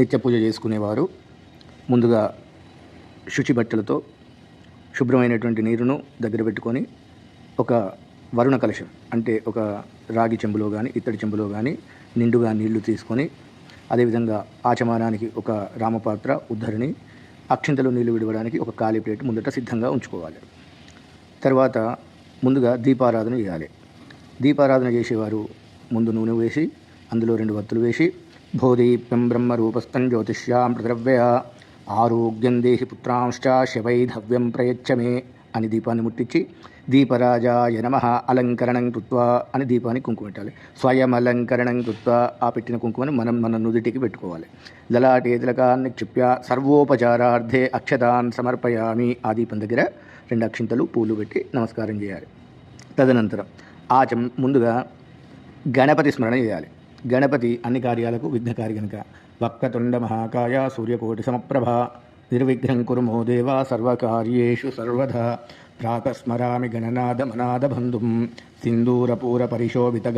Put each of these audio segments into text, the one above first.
నిత్య పూజ చేసుకునేవారు. ముందుగా శుచి బట్టలతో శుభ్రమైనటువంటి నీరును దగ్గర పెట్టుకొని ఒక వరుణ కలశం అంటే ఒక రాగి చెంబులో కానీ ఇత్తడి చెంబులో కానీ నిండుగా నీళ్ళు తీసుకొని అదేవిధంగా ఆచమానానికి ఒక రామపాత్ర ఉద్ధరిణి అక్షింతలు నీళ్ళు విడవడానికి ఒక ఖాళీ ప్లేట్ ముందట సిద్ధంగా ఉంచుకోవాలి. తర్వాత ముందుగా దీపారాధన చేయాలి. దీపారాధన చేసేవారు ముందు నూనె వేసి అందులో రెండు వత్తులు వేసి భూదీప్యం బ్రహ్మరూపస్థం జ్యోతిష్యాం ప్రద్రవ్య ఆరోగ్యం దేహి పుత్రాంశ్చ శవైధవ్యం ప్రయచ్చమే అని దీపాన్ని ముట్టించి దీపరాజాయ నమ అలంకరణం కృత్వా అని దీపాన్ని కుంకుమ పెట్టాలి స్వయం అలంకరణం కృత్వా ఆ పెట్టిన కుంకుమని మనం మన నుదుటికి పెట్టుకోవాలి। లలాటే తిలకాన్ని క్షిప్య సర్వోపచారార్థే అక్షతాన్ సమర్పయామి। ఆ దీపం దగ్గర రెండు అక్షింతలు పూలు పెట్టి నమస్కారం చేయాలి। తదనంతరం ఆచం ముందుగా గణపతి స్మరణ చేయాలి। గణపతి అన్ని కార్యాలకు విఘ్నకారి గనుక. వక్రతుండ మహాకాయ సూర్యకోటి సమప్రభ. నిర్విఘ్నం కురు మో దేవ సర్వకార్యేషు సర్వదా ప్రాతస్మరామి గణనాథమనాథ బంధుం సింధూరపూర పరిశోభిత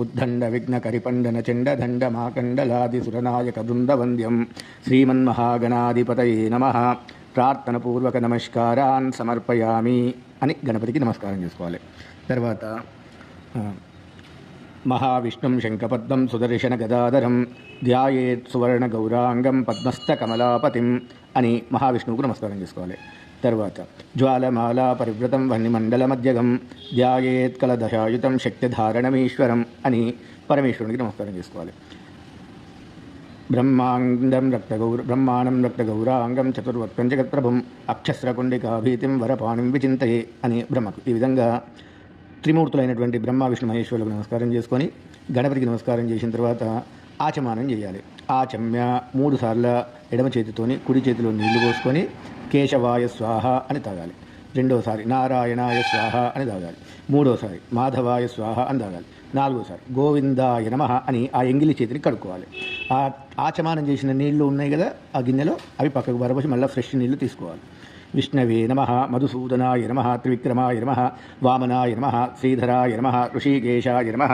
ఉద్దండ విఘ్నకరిపండన చండదండ మాకండలాది సురనాయక బృందవంద్యం. శ్రీమన్మహాగణాధిపతయే నమ. ప్రార్థనపూర్వక నమస్కారాన్ సమర్పయామి అని గణపతికి నమస్కారం చేసుకోవాలి. తర్వాత ఆ, మహావిష్ణుం శంఖపద్మం సుదర్శన గదాధరం ధ్యాయేత్ సువర్ణ గౌరాంగం పద్మస్థ కమలాపతిం అని మహావిష్ణువుకు నమస్కారం చేసుకోవాలి. తర్వాత జ్వాలమాలా పరివృతం వహ్నిమండల మధ్యగం ధ్యాయేత్ కలదశాయుతం శక్తిధారణమీశ్వరం అని పరమేశ్వరునికి నమస్కారం చేసుకోవాలి. బ్రహ్మాండం రక్తగౌర బ్రహ్మాండం రక్తగౌరాంగం చతుర్వక్తం జగత్ప్రభం అక్షస్రకుండికాభీతిం వరపాణిం విచింతయే అని బ్రహ్మకు ఈ విధంగా త్రిమూర్తులైనటువంటి బ్రహ్మ విష్ణు మహేశ్వరులకు నమస్కారం చేసుకొని గణపతికి నమస్కారం చేసిన తర్వాత ఆచమానం చేయాలి. ఆచమ్య మూడు సార్లు ఎడమ చేతితోని కుడి చేతిలో నీళ్ళు పోసుకొని కేశవాయ స్వాహ అని తాగాలి. రెండోసారి నారాయణాయ స్వాహ అని తాగాలి. మూడోసారి మాధవాయ స్వాహ అని తాగాలి. నాలుగోసారి గోవిందాయ నమ అని ఆ ఎంగిలి చేతిని కడుక్కోవాలి. ఆ ఆచమానం చేసిన నీళ్ళు ఉన్నాయి కదా ఆ గిన్నెలో అవి పక్కకు బరబోసి మళ్ళీ ఫ్రెష్ నీళ్ళు తీసుకోవాలి. విష్ణవే నమ మధుసూదనాయ నమ త్రివిక్రమాయ నమ వామనాయ నమ శ్రీధరాయ నమ ఋషికేశాయ నమ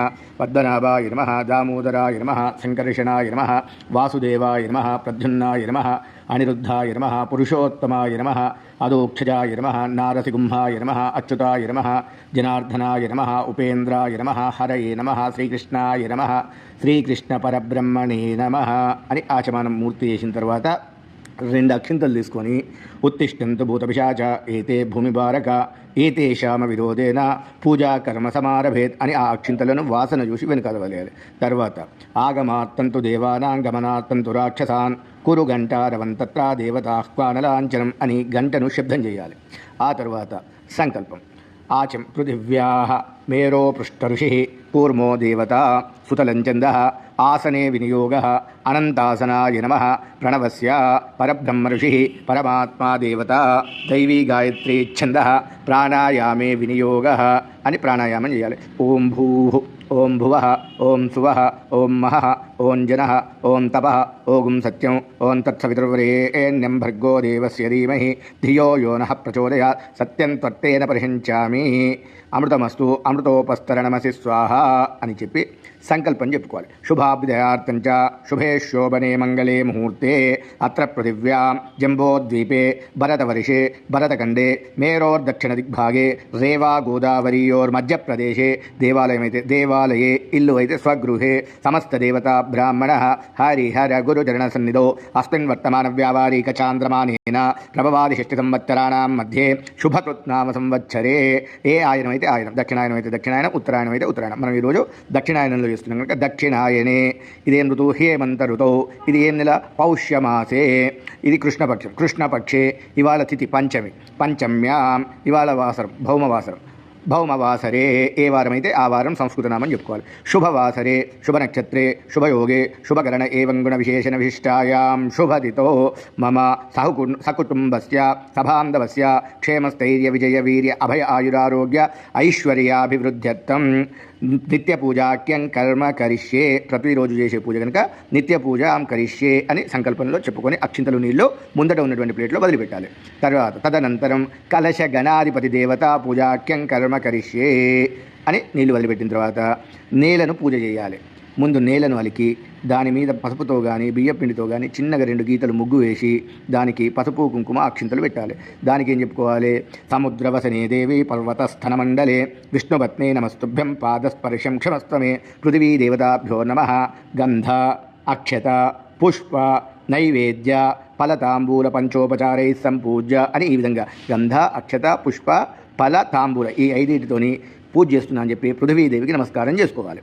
పద్మనాభాయ నమ దామోదరాయ నమ శంకర్షణాయ నమ వాసుదేవాయ నమ ప్రద్యున్నాయ నమ అనిరుద్ధాయ నమ పురుషోత్తమాయ నమ అదోక్షజాయ నమ నారసిగుంహాయ నమ అచ్యుతాయ నమ జనార్దనాయ నమ ఉపేంద్రాయ నమ హరయే నమ శ్రీకృష్ణాయ నమ శ్రీకృష్ణ పరబ్రహ్మణే నమ అని ఆచమానం మూర్తి చేసిన తర్వాత రెండు అక్షింతలు తీసుకొని ఉత్తిష్టంతు భూతపిశాచ ఏతే భూమిభారక ఏతేషామ విరోధేన పూజా కర్మ సమారభేత్ అని ఆ అక్షింతలను వాసన చూసి వెనుకదవలేదు తర్వాత ఆగమార్తంతు దేవానాం గమనార్తంతు రాక్షసాన్ కురు గంటారవంతత్ర దేవతాహ్వానలాంఛనం అని గంటను శబ్దం చేయాలి. ఆ తర్వాత సంకల్పం. ఆచం పృథివ్యా మేరో పృష్ఠ ఋషి కూర్మో దేవత సుతలంచంద ఆసనే వినియోగ అనంతాసనాయ నమ ప్రణవస్య పరబ్రహ్మర్షి పరమాత్మా దేవత దైవీ గాయత్రీ ఛంద ప్రాణాయామే వినియోగ అని ప్రాణాయామం చేయాలి. ఓం భూ ఓం భువ ఓం సువ ఓం మహ ఓం జన ఓం తప ఓగుం సత్యం ఓం తత్సవితుర్వరేణ్యం భర్గో దేవస్య ధీమహి ధియో యో నః ప్రచోదయ సత్యం త్వత్తేన పరిహించామి. అమృతమస్తు అమృతోపస్తరణమసి స్వాహ అని చెప్పి సంకల్పం చెప్పుకోవాలి. శుభాభ్యుదయార్థం చ శుభే శోభనే మంగళే ముహూర్తే అత్ర పృథివ్యాం జంబోద్వీపే భరతవర్షే భరతఖండే మేరోర్దక్షిణ దిగ్భాగే రేవా గోదావరీయోర్మధ్యప్రదేశే దేవాలయమైతే దేవాలయే ఇల్లు అయితే స్వగృహే సమస్త దేవతా బ్రాహ్మణ హరిహర గురుచరణ సన్నిధో అస్మిన్ వర్తమాన వ్యావారిక చాంద్రమానేన ప్రభవాది షష్టి సంవత్సరాణం మధ్యే శుభకృత్నామ సంవత్సరే ఏ ఆయనమైతే అయితే ఆయనం దక్షిణాయనం అయితే దక్షిణాయనం ఉత్తరాయణం అయితే ఉత్తరాయణం మనం ఈరోజు దక్షిణాయనంలో చేస్తున్నాం కనుక దక్షిణాయనే. ఇదేం ఋతువు హేమంత ఋతువు ఇది ఏం నెల? పౌష్యమాసే. ఇది కృష్ణపక్షం కృష్ణపక్షే ఇవాళ తిథి పంచమి పంచమ్యాం ఇవాళ వాసరం భౌమవాసరం. భౌమవాసరే ఏ వారమైతే ఆ వారం సంస్కృత నామం చెప్పుకోవాలి. శుభవాసరే శుభనక్షత్రే శుభయోగే శుభకరణ ఏవంగుణ విశేషణ విశిష్టాయాం శుభదితో మమ సహకు సకుటుంబస్య సభాంధవస్య క్షేమస్థైర్య విజయ వీర్య అభయ ఆయురారోగ్య ఐశ్వర్యాభివృద్ధ్యర్థం. నిత్య పూజాక్యం కర్మ కరిష్యే ప్రతిరోజు చేసే పూజ కనుక నిత్య పూజ కరిష్యే అని సంకల్పంలో చెప్పుకొని అక్షింతలు నీళ్ళు ముందట ఉన్నటువంటి ప్లేట్లో వదిలిపెట్టాలి. తర్వాత తదనంతరం కలశ గణాధిపతి దేవత పూజాక్యం కర్మ కరిష్యే అని నీళ్ళు వదిలిపెట్టిన తర్వాత నేలను పూజ చేయాలి. ముందు నేలను అలికి దాని మీద పసుపుతో కానీ బియ్యపిండితో కానీ చిన్నగా రెండు గీతలు ముగ్గు వేసి దానికి పసుపు కుంకుమ అక్షింతలు పెట్టాలి. దానికి ఏం చెప్పుకోవాలి? సముద్రవసనే దేవి పర్వతస్థనమండలే విష్ణుపత్నే నమస్తుభ్యం పాదస్పర్శం క్షమస్తమే పృథివీ దేవతాభ్యో నమ. గంధ అక్షత పుష్ప నైవేద్య ఫలతాంబూల పంచోపచారై సంపూజ్య అని ఈ విధంగా. గంధ అక్షత పుష్ప ఫల తాంబూల ఈ ఐదీటితోని పూజ చేస్తున్నా అని చెప్పి పృథ్వీదేవికి నమస్కారం చేసుకోవాలి.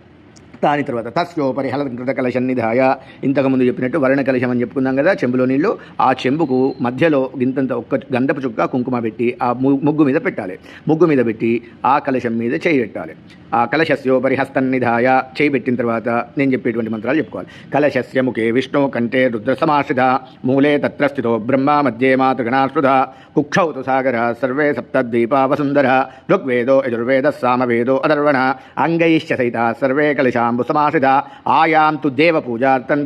దాని తర్వాత తస్యోపరి హలకృత కలశం నిధాయ ఇంతకుముందు చెప్పినట్టు వర్ణ కలశం అని చెప్పుకున్నాం కదా చెంబులో నీళ్ళు ఆ చెంబుకు మధ్యలో గింతంత ఒక్క గంధపు చుక్క కుంకుమ పెట్టి ఆ ముగ్గు మీద పెట్టాలి. ముగ్గు మీద పెట్టి ఆ కలశం మీద చేయి పెట్టాలి. ఆ కలశస్యోపరి హస్తం నిధాయ చేయి పెట్టిన తర్వాత నేను చెప్పేటువంటి మంత్రాలు చెప్పుకోవాలి. కలశస్య ముఖే విష్ణు కంఠే రుద్ర సమాశ్రిత. మూలే తత్ర స్థితో బ్రహ్మ మధ్యే మాతృగణాశ్రుత. కుక్షౌతు సాగర సర్వే సప్తద్వీపా వసుందర ఋగ్వేదో యజుర్వేద సామవేదో అదర్వణ అంగైశ్చ సహిత సర్వే కలశాంబు సమాశ్రిత ఆయాంతు దేవ పూజార్థం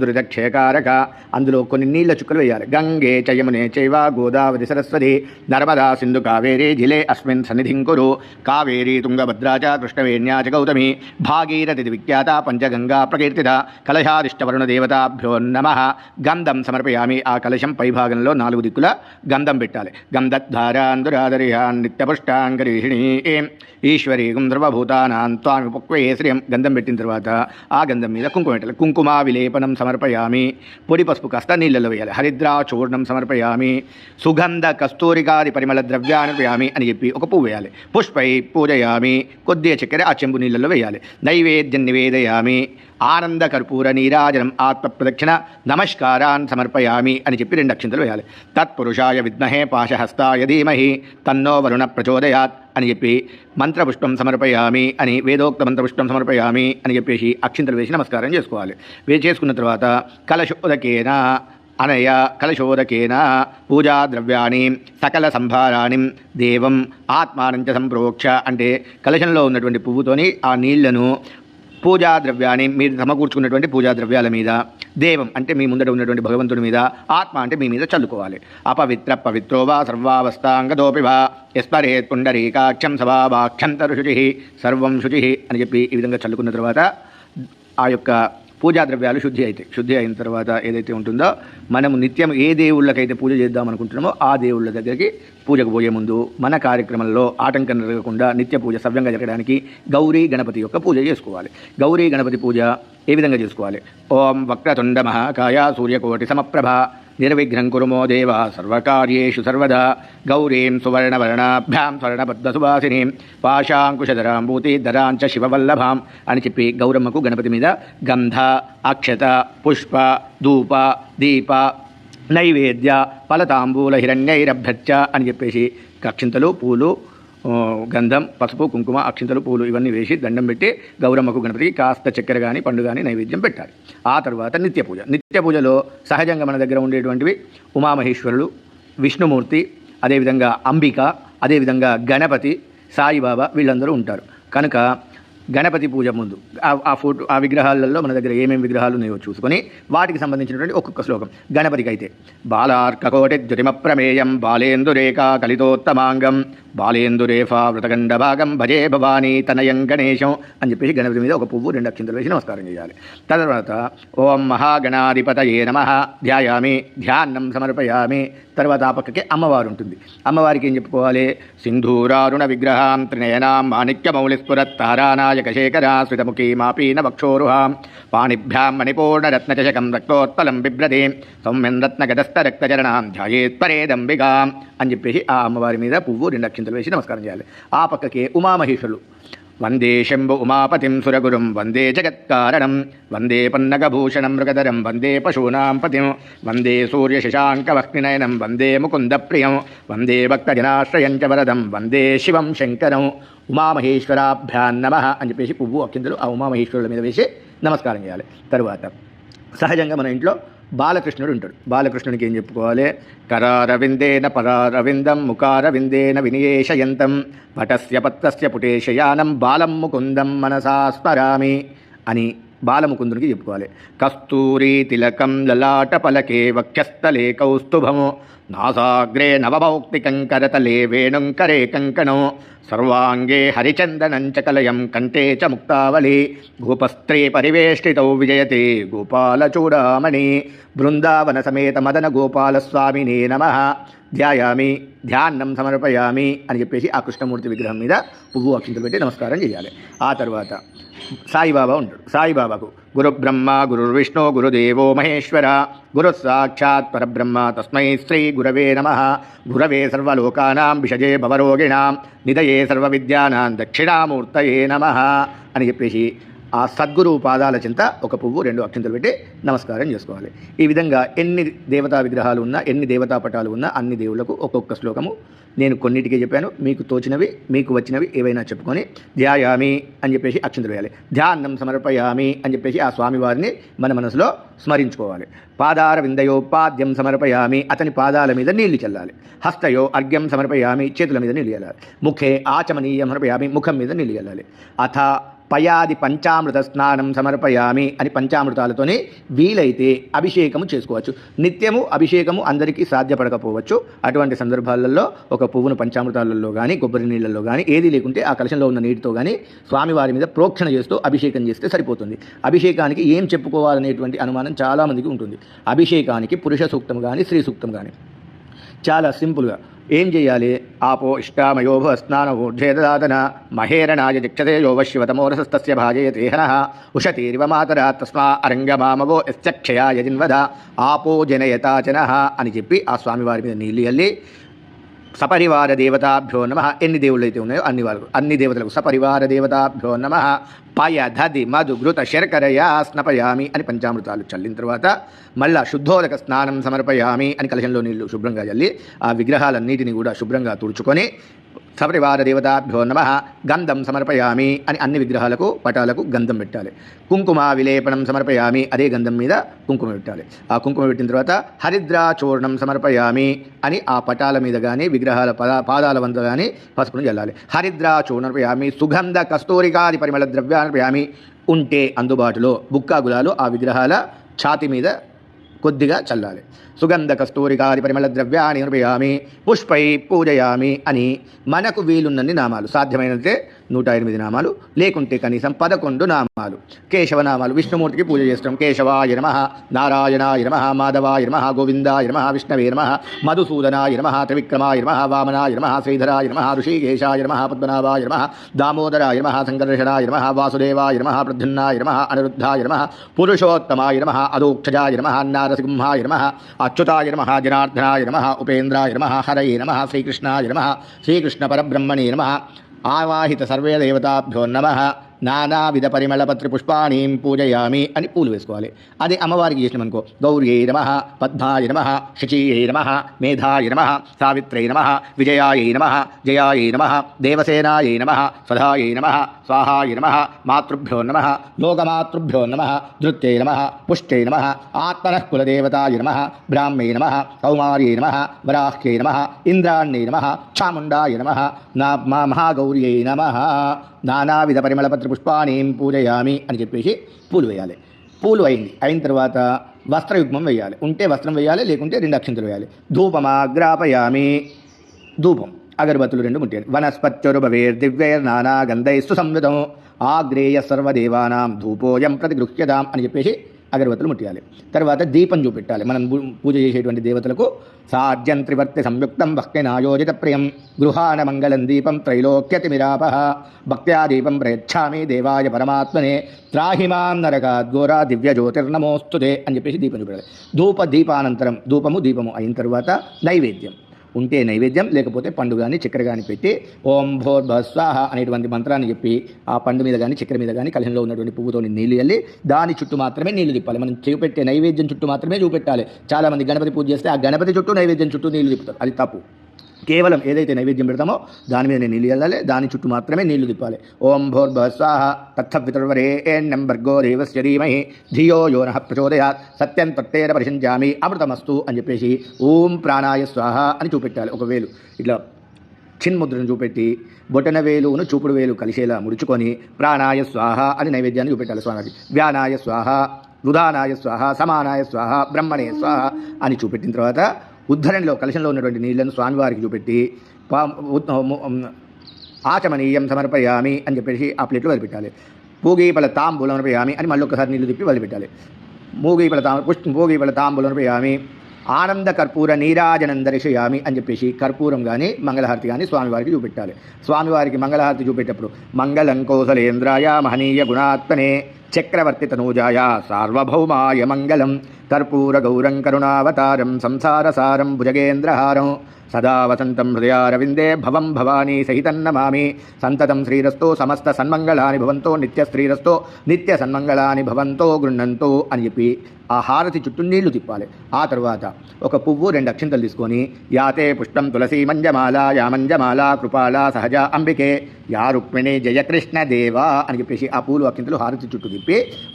అందులో కొన్ని నీళ్ళ చుక్కలు వేయాలి. గంగే చయమునే చైవ గోదావరి సరస్వతి నర్మదా సింధు కావేరీ జిలే అస్మిన్ సన్నిధిం కురు. కావేరీ తుంగభద్రా చ కృష్ణవేణ్యా చ గౌతమి. భాగీరథి విఖ్యాత పంచగంగా ప్రకీర్తిత. కలశాదిష్టవరుణ దేవతాభ్యో నమ. గంధం సమర్పయామి. ఆ కలశం పైభాగంలో నాలుగు దిక్కుల గంధం పెట్టాలి. గంధద్ధారాందురాదరియాన్ నిత్యపుష్టాంగరీషిణి ఈశ్వరీం ధ్రువభూతానాం త్వామి పుక్వే శ్రియం గంధం పెట్టిన తర్వాత ఆ గంధం మీద కుంకుమ పెట్టాలి. కుంకుమ విలేపనం సమర్పయామి. పొడి పసుపు కాస్త నీళ్ళలో వేయాలి. హరిద్రా చూర్ణం సమర్పయామి. సుగంధ కస్తూరికాది పరిమళ ద్రవ్యాన్ని అని చెప్పి ఒక పువ్వు వేయాలి. పుష్పై పూజయామి. కొద్దిగా చక్కెర ఆ చెంబు నీళ్ళలో వేయాలి. నైవేద్యం నివేదయామి. ఆనందకర్పూర నీరాజనం ఆత్మప్రదక్షిణ నమస్కారాన్ సమర్పయామి అని చెప్పి రెండు అక్షంతలు వేయాలి. తత్పురుషాయ విద్మహే పాశహస్తాయ ధీమహి తన్నో వరుణ ప్రచోదయాత్ అని చెప్పి మంత్రపుష్పం సమర్పయామి అని వేదోక్త మంత్రపుష్పం సమర్పయామి అని చెప్పేసి అక్షింతలు వేసి నమస్కారం చేసుకోవాలి. వే చేసుకున్న తర్వాత కలశోదకేన అనయ కలశోదకేన పూజా ద్రవ్యాన్ని సకల సంభారాన్ని దేవం ఆత్మానంచ సంప్రోక్ష అంటే కలశంలో ఉన్నటువంటి పువ్వుతోని ఆ నీళ్ళను పూజా ద్రవ్యాన్ని మీరు సమకూర్చుకున్నటువంటి పూజా ద్రవ్యాల మీద దేవం అంటే మీ ముందట ఉన్నటువంటి భగవంతుడి మీద ఆత్మ అంటే మీ మీద చల్లుకోవాలి. అపవిత్ర పవిత్రో వా సర్వావస్థాంగదోపి వా ఎస్పరేత్ పుండరీకాక్షం సభావాక్షంతరు శుచి సర్వం శుచి అని చెప్పి ఈ విధంగా చల్లుకున్న తర్వాత ఆ యొక్క పూజా ద్రవ్యాలు శుద్ధి అవుతాయి శుద్ధి అయిన తర్వాత ఏదైతే ఉంటుందో మనము నిత్యం ఏ దేవుళ్ళకైతే పూజ చేద్దాం అనుకుంటున్నామో ఆ దేవుళ్ళ దగ్గరికి పూజకు పోయే ముందు మన కార్యక్రమంలో ఆటంకం జరగకుండా నిత్య పూజ సవ్యంగా జరగడానికి గౌరీ గణపతి యొక్క పూజ చేసుకోవాలి. గౌరీ గణపతి పూజ ఏ విధంగా చేసుకోవాలి? ఓం వక్రతుండ మహాకాయ సూర్యకోటి సమప్రభ నిర్విఘ్నం కురుమో దేవ సర్వకార్యేషు సర్వదా గౌరీం సువర్ణవర్ణాభ్యాం స్వర్ణబద్ధసువాసినీం పాశాంకుశధరాం భూతిధరాంచ శివవల్లభాం అని చెప్పి గౌరమ్మకు గణపతి మీద గంధ అక్షత పుష్ప ధూప దీప నైవేద్య ఫలతాంబూల హిరణ్యైరభ్యర్చ అని చెప్పేసి కక్షింతలు పూలు గంధం పసుపు కుంకుమ అక్షింతలు పూలు ఇవన్నీ వేసి దండం పెట్టి గౌరమ్మకు గణపతికి కాస్త చక్కెర కానీ పండు కానీ నైవేద్యం పెట్టాలి. ఆ తర్వాత నిత్య పూజ. నిత్య పూజలో సహజంగా మన దగ్గర ఉండేటువంటివి ఉమామహేశ్వరులు విష్ణుమూర్తి అదేవిధంగా అంబిక అదేవిధంగా గణపతి సాయిబాబా వీళ్ళందరూ ఉంటారు. కనుక గణపతి పూజ ముందు ఆ- ఫోటో ఆ విగ్రహాలలో మన దగ్గర ఏమేమి విగ్రహాలు ఉన్నాయో చూసుకొని వాటికి సంబంధించినటువంటి ఒక్కొక్క శ్లోకం. గణపతికి అయితే బాలార్కకోటి జ్యోతిమ ప్రమేయం బాలేందురేఖా కలితోత్తమాంగం బాలేందురేఫా వృతగండ భాగం భజే భవానీ తనయం గణేశం అని చెప్పేసి గణపతి మీద ఒక పువ్వు రెండు అక్షంతలు వేసి నమస్కారం చేయాలి. తర్వాత ఓం మహాగణాధిపతయే నమ. ధ్యాయామి ధ్యానం సమర్పయామి. తర్వాత ఆ పక్కకి అమ్మవారు ఉంటుంది. అమ్మవారికి ఏం చెప్పుకోవాలి? సింధూరారుణ విగ్రహాం త్రినయనాం మాణిక్యమౌళిస్ఫురత్ తారానాయక శేఖరా శ్రితముఖీ మాపీన వక్షోరుహాం పాణిభ్యాం మణిపూర్ణరత్నచషకం రక్తోత్పలం బిభ్రతీం. సౌమ్యం రత్నగదస్థరక్తచరణాం ధ్యాయేత్పరేదంబిగాం అని చెప్పేసి ఆ అమ్మవారి మీద పువ్వు రెండు అక్షంతలు వేసి నమస్కారం చేయాలి. ఆ పక్కకి ఉమామహేశ్వరులు వందే శంభు ఉమాపతిం సురగురుం వందే జగత్కారణం వందే పన్నగభూషణం మృగధరం వందే పశూనాం పతిం వందే సూర్యశశాంకవక్నినయనం వందే ముకుందప్రియం వందే భక్తజనాశ్రయం చ వరదం వందే శివం శంకరం ఉమామహేశ్వరాభ్యాన్ నమ అని చెప్పేసి పువ్వు అక్షింతలు ఆ ఉమామహేశ్వరుల మీద వేసి నమస్కారం చేయాలి. తరువాత సహజంగా మన ఇంట్లో బాలకృష్ణుడు ఉంటాడు. బాలకృష్ణునికి ఏం చెప్పుకోవాలి? కరారవిందేన పరారవిందం ముఖారవిందేన వినియేషయంతం పటస్య పత్రస్య పుటేశయానం బాలం ముకుందం మనసా స్మరామి అని బాలముకుందునికి చెప్పుకోవాలి. కస్తూరి తిలకం లలాట పలకే వక్షస్థలే కౌస్తుభము. నాసాగ్రే నవమౌక్తికం కరతలే వేణుం కంకణం. సర్వాంగే హరిచందనం చ కలయం కంఠే చ ముక్తావళి. గోపస్త్రీ పరివేష్టితౌ విజయతే గోపాలచూడామణి. బృందావన సమేత మదన గోపాలస్వామినే నమ. ధ్యాయామి ధ్యానం సమర్పయామి అని చెప్పేసి ఆ కృష్ణమూర్తి విగ్రహం మీద పువ్వు అక్షింతలు పెట్టి నమస్కారం చేయాలి. ఆ తర్వాత సాయిబాబా ఉంటాడు. సాయిబాబాకు గురు బ్రహ్మ గురుర్విష్ణు గురుదేవో మహేశ్వర గురు సాక్షాత్ పరబ్రహ్మ తస్మై శ్రీ గురవే నమ. గురవే సర్వలోకానాం విషజే భవరోగిణాం నిదయే సర్వవిద్యానాం దక్షిణామూర్తయే నమ అని చెప్పేసి ఆ సద్గురు పాదాల చింత ఒక పువ్వు రెండు అక్షంతలు పెట్టి నమస్కారం చేసుకోవాలి. ఈ విధంగా ఎన్ని దేవతా విగ్రహాలు ఉన్నా ఎన్ని దేవతా పటాలు ఉన్నా అన్ని దేవులకు ఒక్కొక్క శ్లోకము. నేను కొన్నిటికే చెప్పాను మీకు తోచినవి మీకు వచ్చినవి ఏవైనా చెప్పుకొని ధ్యాయామి అని చెప్పేసి అక్షంతలు వేయాలి. ధ్యానం సమర్పయామి అని చెప్పేసి ఆ స్వామివారిని మన మనసులో స్మరించుకోవాలి. పాదార విందయోపాద్యం సమర్పయామి అతని పాదాల మీద నీళ్ళు చల్లాలి. హస్తయో అర్ఘ్యం సమర్పయామి చేతుల మీద నీళ్ళు చల్లాలి. ముఖే ఆచమనీయం సమర్పయామి ముఖం మీద నీళ్ళు చల్లాలి. అథ పయాది పంచామృత స్నానం సమర్పయామి అని పంచామృతాలతోనే వీలైతే అభిషేకము చేసుకోవచ్చు. నిత్యము అభిషేకము అందరికీ సాధ్యపడకపోవచ్చు. అటువంటి సందర్భాలలో ఒక పువ్వును పంచామృతాలలో కానీ కొబ్బరి నీళ్ళల్లో కానీ ఏది లేకుంటే ఆ కలశంలో ఉన్న నీటితో కానీ స్వామివారి మీద ప్రోక్షణ చేస్తూ అభిషేకం చేస్తే సరిపోతుంది. అభిషేకానికి ఏం చెప్పుకోవాలనేటువంటి అనుమానం చాలామందికి ఉంటుంది. అభిషేకానికి పురుష సూక్తం కానీ స్త్రీ సూక్తం కానీ చాలా సింపుల్గా ఏం చేయాలి? ఆపో ఇష్టామయోభ స్నానూర్ధేదాతన మహేరణాయ దిక్షతే యోవశివతమోరసస్తస్య భాజయతే హనః. ఉషతీరివ మాతర తస్మా అరంగమామవో యశ్చక్షయాయ జిన్వద. ఆపో జనయతాచన అని చెప్పి ఆ స్వామివారి మీద నీళ్ళు అల్లి సపరివార దేవతాభ్యో నమ. ఎన్ని దేవుళ్ళు అయితే ఉన్నాయో అన్ని వాళ్ళకు అన్ని దేవతలకు సపరివార దేవతాభ్యో నమ. పాయ దది మధు ఘృత శర్కరయా స్నపయామి అని పంచామృతాలు చల్లిన తర్వాత మళ్ళా శుద్ధోదక స్నానం సమర్పయామి అని కలశంలో నీళ్ళు శుభ్రంగా చల్లి ఆ విగ్రహాలన్నిటిని కూడా శుభ్రంగా తుడుచుకొని సపరివార దేవతాభ్యో నమ గంధం సమర్పయామి అని అన్ని విగ్రహాలకు పటాలకు గంధం పెట్టాలి. కుంకుమ విలేపనం సమర్పయామి అదే గంధం మీద కుంకుమ పెట్టాలి. ఆ కుంకుమ పెట్టిన తర్వాత హరిద్రాచూర్ణం సమర్పయామి అని ఆ పటాల మీద కానీ విగ్రహాల పాదాల వంద కానీ పసుపును చల్లాలి హరిద్రాచూర్ణం సమర్పయామి సుగంధ కస్తూరికాది పరిమళ ద్రవ్యాన్ని ఉంటే అందుబాటులో బుక్కా గులాలు ఆ విగ్రహాల ఛాతి మీద కొద్దిగా చల్లాలి. సుగంధ కస్తూరికాది పరిమళ ద్రవ్యాన్ని నిర్పయామి పుష్పై పూజయామి అని మనకు వీలున్నన్ని నామాలు. సాధ్యమైనంతే నూట ఎనిమిది నామాలు లేకుంటే కనీసం పదకొండు నామాలు. కేశవనామాలు విష్ణుమూర్తికి పూజ చేస్తాం. కేశవాయ నమ నారాయణాయ నమ మాధవాయ నమ గోవిందాయ నమ విష్ణవే నమ మధుసూదనాయ నమ త్రివిక్రమాయ నమ వామనాయ నమ శ్రీధరాయ నమ ఋషికేశాయ నమ పద్మనాభాయ నమ దామోదరాయ నమ సంకర్షణాయ నమ వాసుదేవాయ నమ ప్రద్యున్నాయ నమ అనిరుద్ధాయ నమ పురుషోత్తమాయ నమ అదోక్షజాయ నమ నారసింహాయ నమ అచ్యుతాయ నమ జనార్దనాయ నమ ఉపేంద్రాయ నమ హరయే నమ శ్రీకృష్ణాయ నమ శ్రీకృష్ణ పరబ్రహ్మణే నమ ఆవాహిత సర్వే దేవతాభ్యో నమ. నానావిధ పరిమళపత్రి పుష్పాణి పూజయామి అని పూలు వేసుకోవాలి. అదే అమ్మవారికి చేసినామనుకో. గౌర్యై నమ పద్మాయ నమ శచీయై నమ మేధాయ నమ సావిత్రై నమ విజయాయ నమ జయాయ నమ దేవసేనాయ నమ స్వధాయ నమ స్వాహాయ నమ మాతృభ్యో నమ యోగమాతృభ్యో నమ ధృత్యై నమ పుష్టై నమ ఆత్మనః కులదేవతాయ నమ బ్రాహ్మై నమ కౌమార్యై నమ వరాహ్యై నమ ఇంద్రాణ్యై నమ చాముండాయ నమ మహాగౌర్యై నమ నానావిధ పరిమళపత్రి పుష్పాణీం పూజయామి అని చెప్పేసి పూలు వేయాలి. పూలు అయింది. అయిన తర్వాత వస్త్రయుగ్మం వేయాలి. ఉంటే వస్త్రం వేయాలి లేకుంటే రెండు అక్షంతలు వేయాలి. ధూపమాగ్రాపయామి. ధూపం. అగరబత్తులు రెండు ముట్టాలి వనస్పత్యురుభవేర్ దివ్యైర్ నానా గంధైస్తు సంవిధం. ఆగ్రేయ సర్వదేవానాం ధూపోయం ప్రతిగృహ్యదాం అని చెప్పేసి అగరబత్తులు ముట్టియాలి. తర్వాత దీపం చూపెట్టాలి. మనం పూజ చేసేటువంటి దేవతలకు సాధ్యం త్రివర్తి సంయుక్తం భక్తినాయోజిత ప్రియం. గృహాన మంగళం దీపం త్రైలోక్యతిమిరాప భక్త్యా దీపం ప్రయచ్ఛామి దేవాయ పరమాత్మనే. త్రాహిమాం నరకాద్ఘోరా దివ్య జ్యోతిర్నమోస్తుదే అని చెప్పేసి దీపం చూపెట్టాలి. ధూప దీపానంతరం ధూపము దీపము అయిన తర్వాత నైవేద్యం. ఉంటే నైవేద్యం లేకపోతే పండు కానీ చక్కెర కానీ పెట్టి ఓం భోర్భ స్వాహ అనేటువంటి మంత్రాన్ని చెప్పి ఆ పండు మీద కానీ చక్కెర మీద కానీ కలహంలో ఉన్నటువంటి పువ్వుతో నీళ్ళు వెళ్ళి దాని చుట్టూ మాత్రమే నీళ్ళు తిప్పాలి. మనం చూపెట్టే నైవేద్యం చుట్టూ మాత్రమే చూపెట్టాలి. చాలామంది గణపతి పూజ చేస్తే ఆ గణపతి చుట్టూ నైవేద్యం చుట్టూ నీళ్ళు తిప్పుతారు. అది తప్పు. కేవలం ఏదైతే నైవేద్యం పెడతామో దాని మీద నీళ్ళు వెళ్ళాలి దాని చుట్టూ మాత్రమే నీళ్ళు తిప్పాలి. ఓం భోర్భ స్వాహ తత్సవితుర్వరే ఏణ్యం భర్గో దేవస్య ధీమహి ధియో యోన ప్రచోదయాత్ సత్యం తత్తేన పరిశంచామి అమృతమస్తు అని చెప్పేసి ఓం ప్రాణాయ స్వాహ అని చూపెట్టాలి. ఒకవేళ ఇట్లా చిన్ముద్రను చూపెట్టి బొటన వేలును చూపుడు వేలు కలిసేలా ముడుచుకొని ప్రాణాయ స్వాహ అని నైవేద్యాన్ని చూపెట్టాలి స్వామికి వ్యానాయ స్వాహ రుధానాయ స్వాహ సమానాయ స్వాహ బ్రహ్మణే స్వాహ అని చూపెట్టిన తర్వాత ఉద్ధరణలో కలశంలో ఉన్నటువంటి నీళ్ళను స్వామివారికి చూపెట్టి పా ఉత్- ఆచమనీయం సమర్పయామి అని చెప్పేసి ఆ ప్లేట్లో వదిలిపెట్టాలి. పూగీపల తాంబూలం సమర్పయామి అని మళ్ళీ ఒకసారి నీళ్ళు తిప్పి వదిలిపెట్టాలి. మూగీపల తాం పుష్ప పూగీపల తాంబూలం సమర్పయామి ఆనంద కర్పూర నీరాజనం దర్శయామి అని చెప్పేసి కర్పూరం కానీ మంగళహారతి కానీ స్వామివారికి చూపెట్టాలి. స్వామివారికి మంగళహారతి చూపెట్టప్పుడు మంగళం కౌసలేంద్రాయ మహనీయ గుణాత్మనే చక్రవర్తి తనూజాయ సార్వభౌమాయ మంగళం. కర్పూర గౌరం కరుణావతారం సంసారసారం భుజగేంద్రహారం. సదా వసంతం హృదయారవిందే భవం భవానీ సహితం నమామి. సంతతం శ్రీరస్తో సమస్త సన్మంగళాని భవంతో నిత్య శ్రీరస్తో నిత్య సన్మంగళాని భవంతో గృహంతో అని చెప్పి ఆ హారతి చుట్టూ నీళ్ళు తిప్పాలి. ఆ తర్వాత ఒక పువ్వు రెండు అక్షింతలు తీసుకొని యాతే పుష్పం తులసి మంజమాల యామంజమాల కృపాల సహజ అంబికే. యా రుక్మిణి జయకృష్ణ దేవా అని చెప్పేసి ఆ పూలు అక్షింతలు హారతి చుట్టూ తిప్పి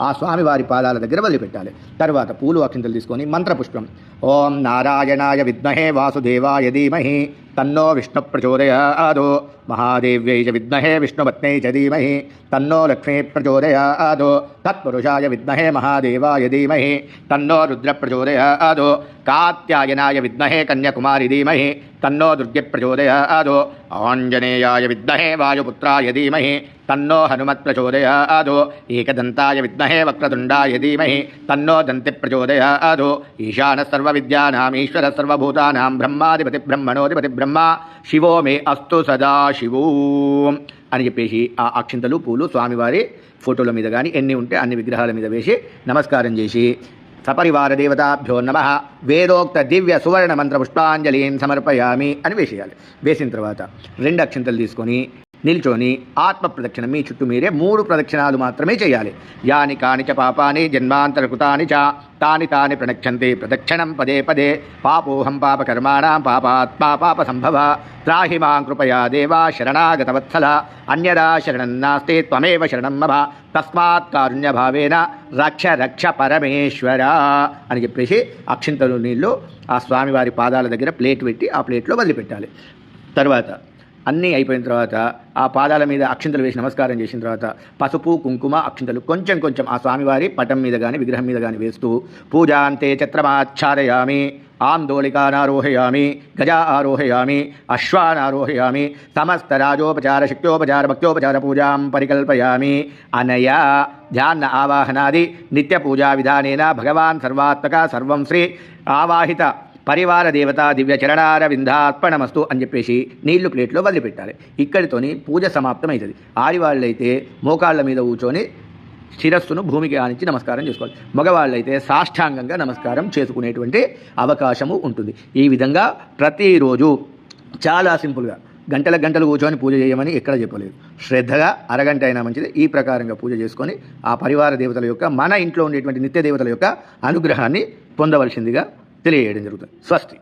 ఆ స్వామివారి పాదాల దగ్గర వదిలిపెట్టాలి. తర్వాత పూలు అక్షింతలు తీసుకొని మంత్రపుష్పం. ఓం నారాయణాయ విద్మహే వాసుదేవాయ ధీమహి. తన్నో విష్ణు ప్రచోదయాదో. మహాదేవ్యై చ విద్మహే విష్ణుపత్నై చ ధీమహి. తన్నో లక్ష్మీ ప్రచోదయాదో. తత్పురుషాయ విద్మహే మహాదేవాయ ధీమహి. తన్నో రుద్ర ప్రచోదయాదో. కాత్యాయనాయ విద్మహే కన్యాకుమారి ధీమహి. తన్నో దుర్గ ప్రచోదయాదో. ఆంజనేయాయ విద్మహే వాయుపుత్రాయ ధీమహి తన్నో హనుమత్ ప్రచోదయాదో. ఏకదంతాయ విద్మహే వక్రతుండాయ ధీమహి తన్నో దంతి ప్రచోదయాదో. ఈశాన సర్వ విద్యానామీశ్వర సర్వభూతానాం బ్రహ్మాధిపతి బ్రహ్మణోధిపతి బ్రహ్మ శివో మే అస్తు సదా శివో. అని చెప్పేసి ఆ అక్షింతలు పూలు స్వామివారి ఫోటోల మీద కానీ ఎన్ని ఉంటే అన్ని విగ్రహాల మీద వేసి నమస్కారం చేసి సపరివార దేవతాభ్యో నమ. వేదోక్త దివ్య సువర్ణ మంత్ర పుష్పాంజలిని సమర్పయామి అని వేసేయాలి. వేసిన తర్వాత రెండు అక్షంతలు తీసుకొని నిల్చొని ఆత్మ ప్రదక్షిణ మీ చుట్టూ మీరే మూడు ప్రదక్షిణాలు మాత్రమే చేయాలి. యాని కానిచ పాపాని జన్మాంతరకృతాని చ తాని తాని ప్రణక్షంతి ప్రదక్షిణం పదే పదే పాపోహం పాపకర్మాణం పాపాత్మా పాప సంభవ త్రాహి మాం కృపయా దేవా శరణాగతవత్సల అన్యదా శరణం నాస్తి త్వమేవ శరణం మమ తస్మాత్ కారుణ్యభావేన రక్ష రక్ష పరమేశ్వర అని చెప్పేసి అక్షింతలు నీళ్ళు ఆ స్వామివారి పాదాల దగ్గర ప్లేట్ పెట్టి ఆ ప్లేట్లో వదిలిపెట్టాలి. తర్వాత అన్నీ అయిపోయిన తర్వాత ఆ పాదాల మీద అక్షింతలు వేసి నమస్కారం చేసిన తర్వాత పసుపు కుంకుమ అక్షింతలు కొంచెం కొంచెం ఆ స్వామివారి పటం మీద కానీ విగ్రహం మీద కానీ వేస్తూ పూజాంతే చిత్రమాచ్ఛాదయామి ఆందోళికానారోహయామి గజా ఆరోహయామి అశ్వానారోహయామి సమస్త రాజోపచార శక్తోపచార భక్తోపచార పూజాం పరికల్పయామి. అనయా ధ్యాన ఆవాహనాది నిత్య పూజా విధానేన భగవాన్ సర్వాత్మక సర్వం శ్రీ ఆవాహిత పరివార దేవత దివ్య చరణార వింధార్పణమస్తు అని చెప్పేసి నీళ్ళు ప్లేట్లో వదిలిపెట్టాలి. ఇక్కడితోని పూజ సమాప్తమవుతుంది ఆడివాళ్ళైతే మోకాళ్ళ మీద కూర్చొని శిరస్సును భూమికి ఆనించి నమస్కారం చేసుకోవాలి. మగవాళ్ళైతే సాష్టాంగంగా నమస్కారం చేసుకునేటువంటి అవకాశము ఉంటుంది. ఈ విధంగా ప్రతిరోజు చాలా సింపుల్గా గంటల గంటలు కూర్చొని పూజ చేయమని ఎక్కడ చెప్పలేదు. శ్రద్ధగా అరగంట అయినా మంచిది. ఈ ప్రకారంగా పూజ చేసుకొని ఆ పరివార దేవతల యొక్క మన ఇంట్లో ఉండేటువంటి నిత్య దేవతల యొక్క అనుగ్రహాన్ని పొందవలసిందిగా ತಿಳಿಯೇ ಎಡೆದಿರುತ್ತದೆ ಸ್ವಸ್ತಿ.